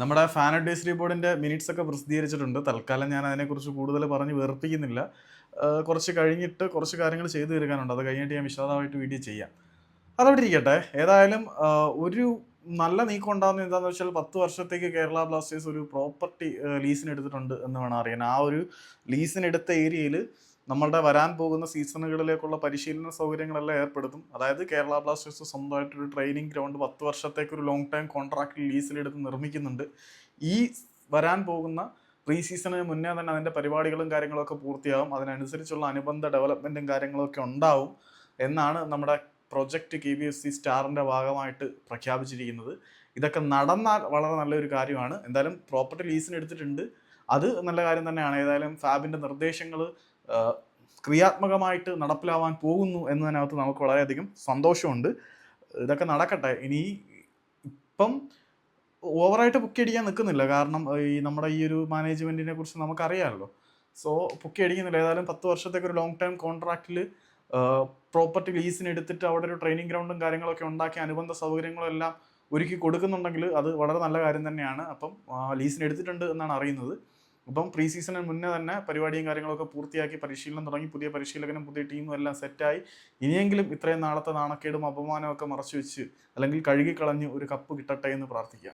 നമ്മുടെ fan advisory ബോർഡിന്റെ minutes ഒക്കെ പ്രസിദ്ധീകരിച്ചിട്ടുണ്ട്. തൽക്കാലം ഞാൻ അതിനെക്കുറിച്ച് കൂടുതൽ പറഞ്ഞ് വേർപ്പിക്കുന്നില്ല. കുറച്ച് കഴിഞ്ഞിട്ട് കുറച്ച് കാര്യങ്ങൾ ചെയ്തു തീർക്കാനുണ്ട്. അത് കഴിഞ്ഞിട്ട് ഞാൻ വിശദമായിട്ട് വീഡിയോ ചെയ്യാം. അതവിടെ ഇരിക്കട്ടെ. ഏതായാലും ഒരു നല്ല നീക്കം ഉണ്ടാകുന്ന എന്താണെന്ന് വെച്ചാൽ പത്ത് വർഷത്തേക്ക് കേരള ബ്ലാസ്റ്റേഴ്സ് ഒരു പ്രോപ്പർട്ടി ലീസിന് എടുത്തിട്ടുണ്ട് എന്ന് വേണം അറിയാൻ. ആ ഒരു ലീസിനെടുത്ത ഏരിയയിൽ നമ്മളുടെ വരാൻ പോകുന്ന സീസണുകളിലേക്കുള്ള പരിശീലന സൗകര്യങ്ങളെല്ലാം ഏർപ്പെടുത്തും. അതായത് കേരള ബ്ലാസ്റ്റേഴ്സ് സ്വന്തമായിട്ടൊരു ട്രെയിനിങ് ഗ്രൗണ്ട് പത്ത് വർഷത്തേക്ക് ഒരു ലോങ് ടൈം കോൺട്രാക്ട് ലീസിലെടുത്ത് നിർമ്മിക്കുന്നുണ്ട്. ഈ വരാൻ പോകുന്ന പ്രീ സീസണിന് മുന്നേ തന്നെ അതിന്റെ പരിപാടികളും കാര്യങ്ങളൊക്കെ പൂർത്തിയാകും അതിനനുസരിച്ചുള്ള അനുബന്ധ ഡെവലപ്മെന്റും കാര്യങ്ങളൊക്കെ ഉണ്ടാവും എന്നാണ് നമ്മുടെ project K B F C സ്റ്റാറിന്റെ ഭാഗമായിട്ട് പ്രഖ്യാപിച്ചിരിക്കുന്നത്. ഇതൊക്കെ നടന്നാൽ വളരെ നല്ലൊരു കാര്യമാണ്. എന്തായാലും പ്രോപ്പർട്ടി ലീസിന് എടുത്തിട്ടുണ്ട്. അത് നല്ല കാര്യം തന്നെയാണ്. ഏതായാലും ഫാബിന്റെ നിർദ്ദേശങ്ങൾ ക്രിയാത്മകമായിട്ട് നടപ്പിലാവാൻ പോകുന്നു എന്നതിനകത്ത് നമുക്ക് വളരെയധികം സന്തോഷമുണ്ട്. ഇതൊക്കെ നടക്കട്ടെ. ഇനി ഇപ്പം ഓവറായിട്ട് പൊക്കിയടിക്കാൻ നിൽക്കുന്നില്ല. കാരണം ഈ നമ്മുടെ ഈ ഒരു മാനേജ്മെന്റിനെ കുറിച്ച് നമുക്കറിയാമല്ലോ. സോ പൊക്കിയടിക്കുന്നില്ല. ഏതായാലും പത്ത് വർഷത്തേക്ക് ഒരു ലോങ് ടൈം കോൺട്രാക്റ്റിൽ പ്രോപ്പർട്ടി ലീസിന് എടുത്തിട്ട് അവിടെ ഒരു ട്രെയിനിങ് ഗ്രൗണ്ടും കാര്യങ്ങളൊക്കെ ഉണ്ടാക്കി അനുബന്ധ സൗകര്യങ്ങളും എല്ലാം ഒരുക്കി കൊടുക്കുന്നുണ്ടെങ്കിൽ അത് വളരെ നല്ല കാര്യം തന്നെയാണ്. അപ്പം ലീസിന് എടുത്തിട്ടുണ്ട് എന്നാണ് അറിയുന്നത്. അപ്പം പ്രീ സീസണിന് മുന്നേ തന്നെ പരിപാടിയും കാര്യങ്ങളൊക്കെ പൂർത്തിയാക്കി പരിശീലനം തുടങ്ങി. പുതിയ പരിശീലകനും പുതിയ ടീമും എല്ലാം സെറ്റായി ഇനിയെങ്കിലും ഇത്രയും നാളത്തെ നാണക്കേടും അപമാനമൊക്കെ മറച്ചു വെച്ച് അല്ലെങ്കിൽ കഴുകിക്കളഞ്ഞ് ഒരു കപ്പ് കിട്ടട്ടെ എന്ന് പ്രാർത്ഥിക്കാം.